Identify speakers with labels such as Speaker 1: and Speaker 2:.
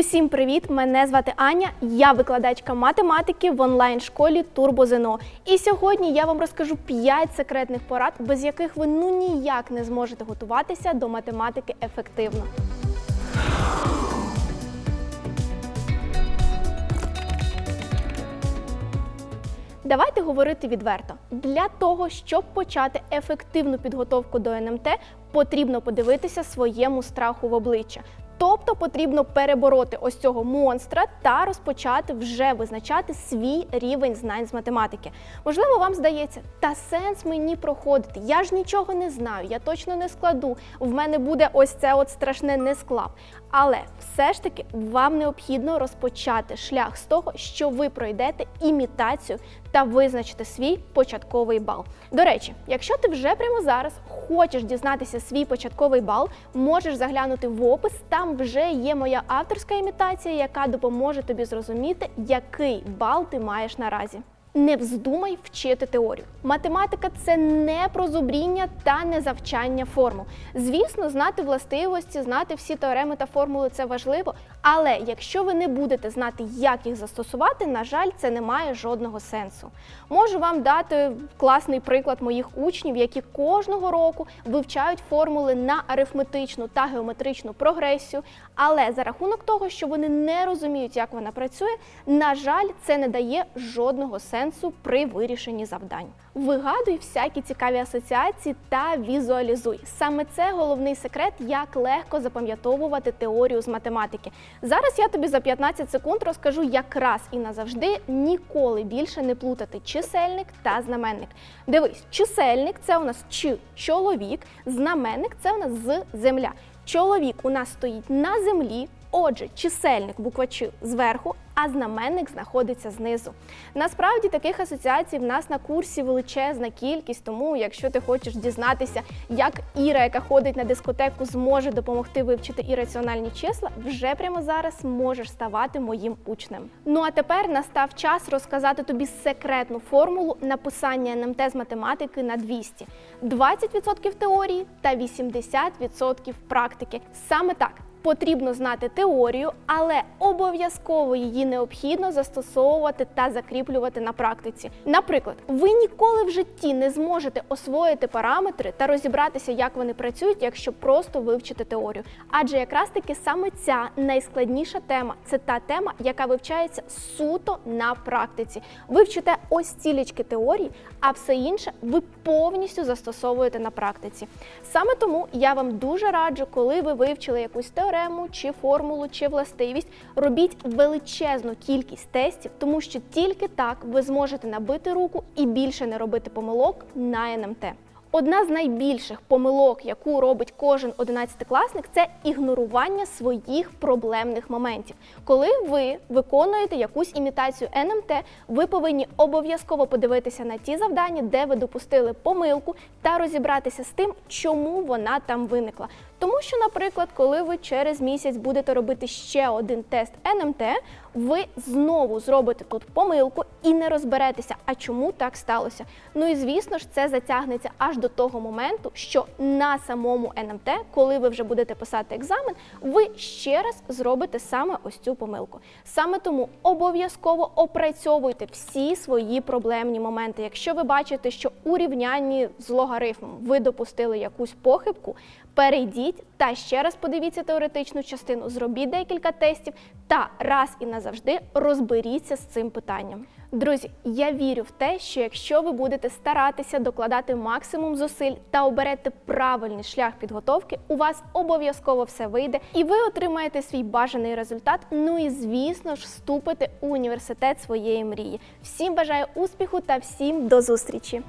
Speaker 1: Усім привіт! Мене звати Аня. Я викладачка математики в онлайн-школі Турбозино. І сьогодні я вам розкажу 5 секретних порад, без яких ви ну ніяк не зможете готуватися до математики ефективно. Давайте говорити відверто. Для того, щоб почати ефективну підготовку до НМТ, потрібно подивитися своєму страху в обличчя. Тобто потрібно перебороти ось цього монстра та розпочати вже визначати свій рівень знань з математики. Можливо, вам здається, та сенс мені проходити. Я ж нічого не знаю, я точно не складу. В мене буде ось це от страшне не склав. Але все ж таки вам необхідно розпочати шлях з того, що ви пройдете імітацію та визначити свій початковий бал. До речі, якщо ти вже прямо зараз хочеш дізнатися свій початковий бал, можеш заглянути в опис. Там вже є моя авторська імітація, яка допоможе тобі зрозуміти, який бал ти маєш наразі. Не вздумай вчити теорію. Математика це не про зубріння та не завчання формул. Звісно, знати властивості, знати всі теореми та формули це важливо. Але якщо ви не будете знати, як їх застосувати, на жаль, це не має жодного сенсу. Можу вам дати класний приклад моїх учнів, які кожного року вивчають формули на арифметичну та геометричну прогресію. Але за рахунок того, що вони не розуміють, як вона працює, на жаль, це не дає жодного сенсу при вирішенні завдань. Вигадуй всякі цікаві асоціації та візуалізуй. Саме це головний секрет, як легко запам'ятовувати теорію з математики. Зараз я тобі за 15 секунд розкажу, як раз і назавжди ніколи більше не плутати чисельник та знаменник. Дивись, чисельник це у нас ч чоловік, знаменник це у нас з земля. Чоловік у нас стоїть на землі. Отже, чисельник буква Ч зверху, а знаменник знаходиться знизу. Насправді таких асоціацій в нас на курсі величезна кількість, тому якщо ти хочеш дізнатися, як Іра, яка ходить на дискотеку, зможе допомогти вивчити ірраціональні числа, вже прямо зараз можеш ставати моїм учнем. Ну а тепер настав час розказати тобі секретну формулу написання НМТ з математики на 200. 20% теорії та 80% практики. Саме так. Потрібно знати теорію, але обов'язково її необхідно застосовувати та закріплювати на практиці. Наприклад, ви ніколи в житті не зможете освоїти параметри та розібратися, як вони працюють, якщо просто вивчите теорію. Адже якраз таки саме ця найскладніша тема це та тема, яка вивчається суто на практиці. Ви вчите ось цілечки теорії, а все інше ви повністю застосовуєте на практиці. Саме тому я вам дуже раджу, коли ви вивчили якусь теорію, теорему, чи формулу, чи властивість, робіть величезну кількість тестів, тому що тільки так ви зможете набити руку і більше не робити помилок на НМТ. Одна з найбільших помилок, яку робить кожен одинадцятикласник, це ігнорування своїх проблемних моментів. Коли ви виконуєте якусь імітацію НМТ, ви повинні обов'язково подивитися на ті завдання, де ви допустили помилку, та розібратися з тим, чому вона там виникла. Тому що, наприклад, коли ви через місяць будете робити ще один тест НМТ, ви знову зробите тут помилку і не розберетеся, а чому так сталося. Ну і звісно ж, це затягнеться аж до того моменту, що на самому НМТ, коли ви вже будете писати екзамен, ви ще раз зробите саме ось цю помилку. Саме тому обов'язково опрацьовуйте всі свої проблемні моменти. Якщо ви бачите, що у рівнянні з логарифмом ви допустили якусь похибку, перейдіть та ще раз подивіться теоретичну частину, зробіть декілька тестів та раз і назавжди розберіться з цим питанням. Друзі, я вірю в те, що якщо ви будете старатися докладати максимум зусиль та оберете правильний шлях підготовки, у вас обов'язково все вийде, і ви отримаєте свій бажаний результат. Ну і звісно ж, вступите у університет своєї мрії. Всім бажаю успіху та всім до зустрічі!